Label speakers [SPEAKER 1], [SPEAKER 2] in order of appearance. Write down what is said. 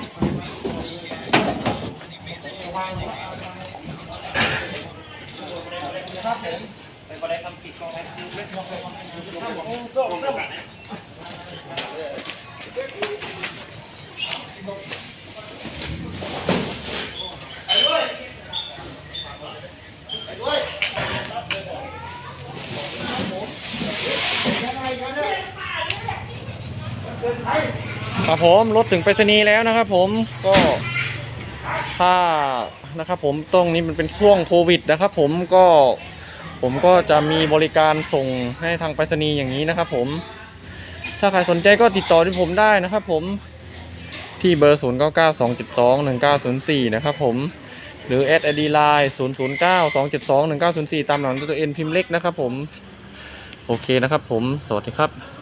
[SPEAKER 1] ครับผมไปบริการปิดกองทัพเล็กน้อยความเป็นอยู่ที่ผมก็ผมก็แบบนี้
[SPEAKER 2] ไปด้วยไปด้วยยังไง
[SPEAKER 1] กันเนี่ยเกิดใคร
[SPEAKER 2] ครับผมรถถึงไปรษณีย์แล้วนะครับผมก็ถ้านะครับผมตรงนี้มันเป็นช่วงโควิดนะครับผมก็ผมก็จะมีบริการส่งให้ทางไปรษณีย์อย่างนี้นะครับผมถ้าใครสนใจก็ติดต่อที่ผมได้นะครับผมที่เบอร์ 0 9 9 2 7 2 1 9 0 4 นะครับผมหรือแอดไอดีไลน์0 0 9 2 7 2 1 9 0 4 ตามหลังตัวเอ็นพิมพ์เล็กนะครับผม โอเคนะครับผม สวัสดีครับ